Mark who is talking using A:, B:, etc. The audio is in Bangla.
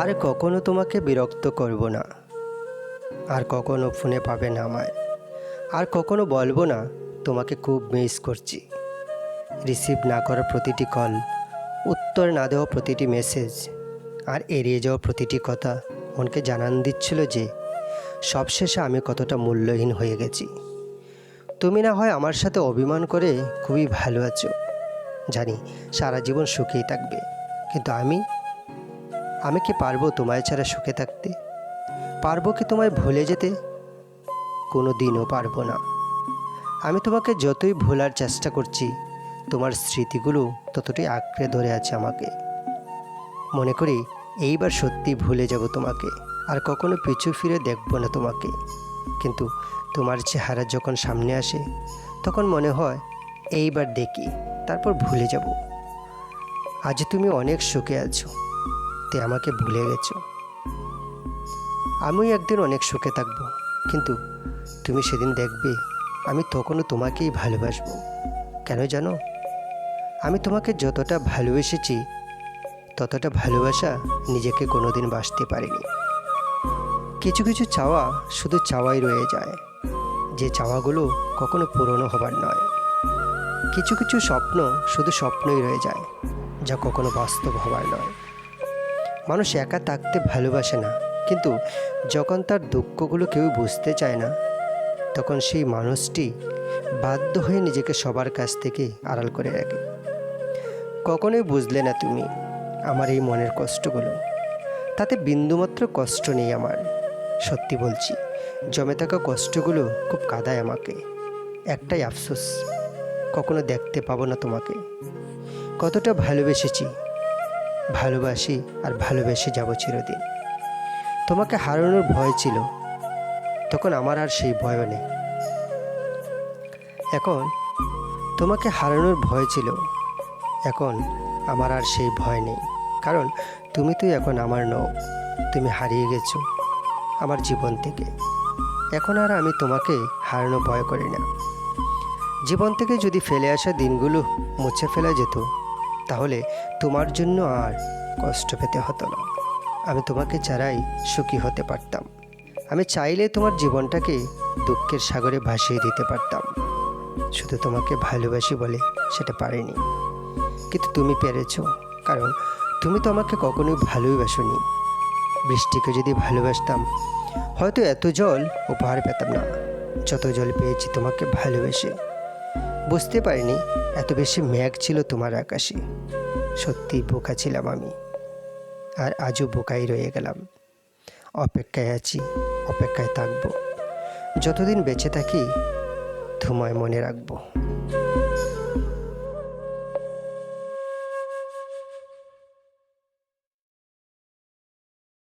A: আর কখনো তোমাকে বিরক্ত করব না। আর কখনো ফোনে পাবে না আমায়। আর কখনো বলব না, তোমাকে খুব মিস করছি। রিসিভ না করা প্রতিটি কল উত্তর না দেওয়া প্রতিটি মেসেজ আর এড়িয়ে যাওয়া প্রতিটি কথা মনকে জানান দিচ্ছিল যে, সবশেষে আমি কতটা মূল্যহীন হয়ে গেছি। তুমি না হয় আমার সাথে অভিমান করে খুবই ভালো আছো। জানি সারা জীবন সুখেই থাকবে, কিন্তু আমি আমি কি পারব তোমায় ছাড়া সুখে থাকতে? পারব কি তোমায় ভুলে যেতে? কোনো দিনও পারব না। আমি তোমাকে যতই ভোলার চেষ্টা করছি, তোমার স্মৃতিগুলো ততটাই আঁকড়ে ধরে আছে আমাকে। মনে করি, এইবার সত্যি ভুলে যাব তোমাকে, আর কখনো পিছু ফিরে দেখব না তোমাকে। কিন্তু তোমার চেহারা যখন সামনে আসে, তখন মনে হয়, এইবার দেখি, তারপর ভুলে যাব। আজ তুমি অনেক সুখে আছো। তে আমাকে ভুলে গেছো? আমিও একদিন অনেক সুখে থাকব, কিন্তু তুমি সেদিন দেখবে আমি তখনও তোমাকেই ভালোবাসবো। কেন জানো? আমি তোমাকে যতটা ভালোবেসেছি, ততটা ভালোবাসা নিজেকে কোনোদিন বাসতে পারিনি। কিছু কিছু চাওয়া শুধু চাওয়াই রয়ে যায়, যে চাওয়াগুলো কখনো পূরণও হবার নয়। কিছু কিছু স্বপ্ন শুধু স্বপ্নই রয়ে যায়, যা কখনো বাস্তব হবার নয়। মানুষ একা থাকতে ভালোবাসে না। কিন্তু যখন তার দুঃখগুলো কেউ বুঝতে চায় না, তখন সেই মানুষটি বাধ্য হয়ে নিজেকে সবার কাছ থেকে আড়াল করে রাখে। কখনোই বুঝলে না তুমি আমার এই মনের কষ্টগুলো। তাতে বিন্দুমাত্র কষ্ট নেই আমার, সত্যি বলছি। জমে থাকা কষ্টগুলো খুব কাদায় আমাকে। একটাই আফসোস, কখনো দেখতে পাবো না তোমাকে। কতটা ভালোবেসেছি ভালোবাসি আর ভালোবেসে যাব চিরদিন। তোমাকে হারানোর ভয় ছিল, তখন আমার আর সেই ভয়ও নেই। এখন তোমাকে হারানোর ভয় ছিল, এখন আমার আর সেই ভয় নেই। কারণ তুমি তো এখন আমার নও, তুমি হারিয়ে গেছো আমার জীবন থেকে। এখন আর আমি তোমাকে হারানো ভয় করি না। জীবন থেকে যদি ফেলে আসা দিনগুলো মুছে ফেলা যেত তাহলে তোমার জন্য আর কষ্ট পেতে হতো না। আমি তোমাকে ছাড়াই সুখী হতে পারতাম। আমি চাইলে তোমার জীবনটাকে দুঃখের সাগরে ভাসিয়ে দিতে পারতাম। শুধু তোমাকে ভালোবাসি বলে সেটা পারিনি। কিন্তু তুমি পেরেছ, কারণ তুমি তো আমাকে কখনোই ভালোই বাসনি বৃষ্টিকে যদি ভালোবাসতাম, হয়তো এত জল উপহার পেতাম না। যত জল পেয়েছি তোমাকে ভালোবেসে। বুঝতে পারিনি, এত বেশি ম্যাগ ছিল তোমার আকাশে। সত্যি বোকা ছিলাম আমি, আর আজও বোকাই রয়ে গেলাম। অপেক্ষায় আছি, অপেক্ষায় থাকব। যতদিন বেঁচে থাকি, তোমায় মনে রাখব।